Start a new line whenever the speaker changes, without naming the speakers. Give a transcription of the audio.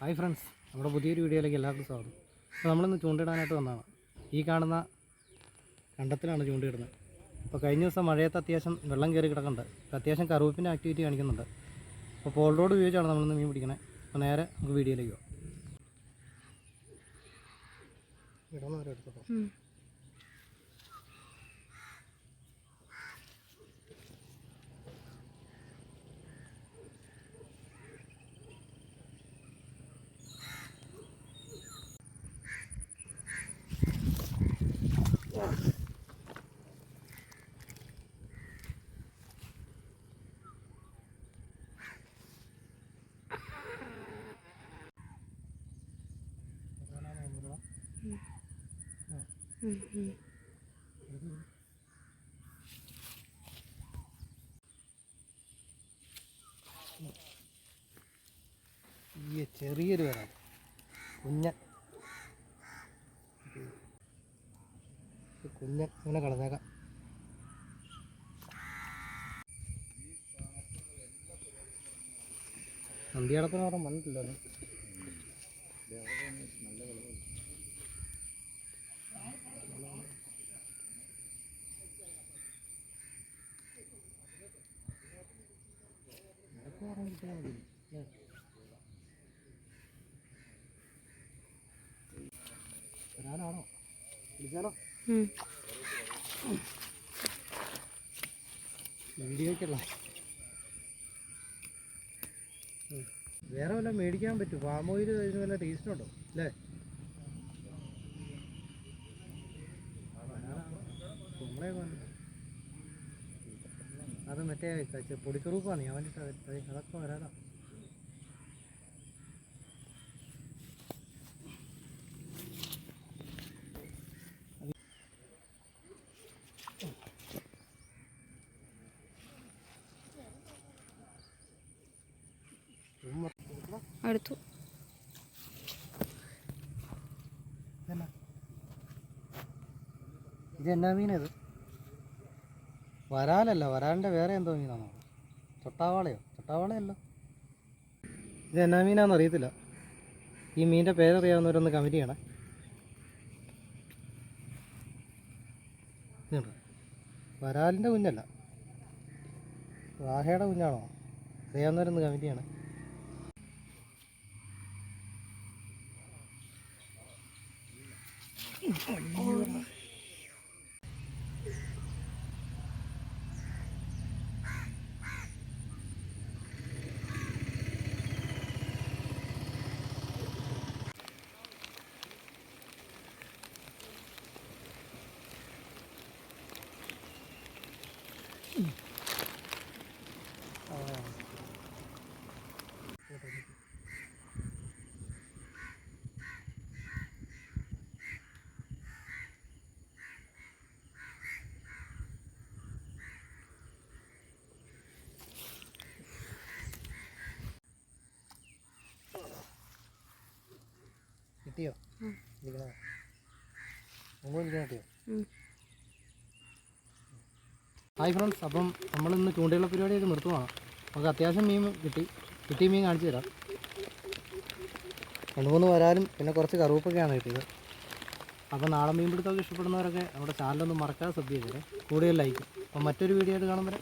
Hi friends നമ്മുടെ പുതിയൊരു വീഡിയോയിലേക്ക് എല്ലാവർക്കും സ്വാഗതം. അപ്പോൾ നമ്മളിന്ന് ചൂണ്ടിടാനായിട്ട് വന്നതാണ്. ഈ കാണുന്ന കണ്ടത്തിലാണ് ചൂണ്ടിയിടുന്നത്. അപ്പോൾ കഴിഞ്ഞ ദിവസം മഴയത്ത് അത്യാവശ്യം വെള്ളം കയറി കിടക്കുന്നുണ്ട്. അത്യാവശ്യം കറുവപ്പിന്റെ ആക്ടിവിറ്റി കാണിക്കുന്നുണ്ട്. അപ്പോൾ പോൾ റോഡ് ഉപയോഗിച്ചാണ് നമ്മളിന്ന് മീൻ പിടിക്കണേ. അപ്പോൾ നേരെ നമുക്ക് വീഡിയോയിലേക്ക് പോകാം ഇടന്നവരെ ചെറിയൊരു വരാൻ കുഞ്ഞൻ കുഞ്ഞൻ ഇങ്ങനെ കളഞ്ഞേക്കാം. നന്ദിയടപ്പിന് വേറെ വല്ല മേടിക്കാൻ പറ്റും. പാം ഓയിൽ ഇതിന് വല്ല ടേസ്റ്റ് ഉണ്ടോ? അല്ലേ? നമ്മളെ അത് മറ്റേ പൊടിക്കറുപ്പാണ് ഞാൻ വേണ്ടിട്ട് അതൊക്കെ വരാതാ. എടുത്തു? ഇത് എന്നാ മീനത്? വരാലല്ല വരാലിന്റെ വേറെ എന്തോ മീനാണോ ചൊട്ടാവാളയോ ചൊട്ടാവാളയല്ലോ ഇത് എന്നാ മീനാന്ന് അറിയത്തില്ല. ഈ മീനിന്റെ പേരറിയാവുന്നവരൊന്ന് കമന്റ് ചെയ്യണേ. വരാലിന്റെ കുഞ്ഞല്ല. വാഹയുടെ കുഞ്ഞാണോ? അറിയാവുന്നവരൊന്ന് കമന്റ് ചെയ്യണേ. കിട്ടിയോ. ഇരിക്കണോ? മുമ്പ് ഇരിക്കണോ കിട്ടിയോ? ഹായ് ഫ്രണ്ട്സ് അപ്പം നമ്മളിന്ന് ചൂണ്ടയുള്ള പരിപാടിയൊക്കെ നിർത്തുവാണ്. നമുക്ക് അത്യാവശ്യം മീൻ കിട്ടി. കിട്ടിയ മീൻ കാണിച്ചു തരാം. രണ്ട് മൂന്ന് വരാലും പിന്നെ കുറച്ച് കറുവപ്പൊക്കെയാണ് കിട്ടിയത്. അപ്പം നാളെ മീൻ പിടുത്തമൊക്കെ ഇഷ്ടപ്പെടുന്നവരൊക്കെ നമ്മുടെ ചാനലൊന്നും മറക്കാതെ ശ്രദ്ധിച്ചേരെ കൂടുതൽ ലൈക്ക് അപ്പം മറ്റൊരു വീഡിയോ ആയിട്ട് കാണുമ്പോൾ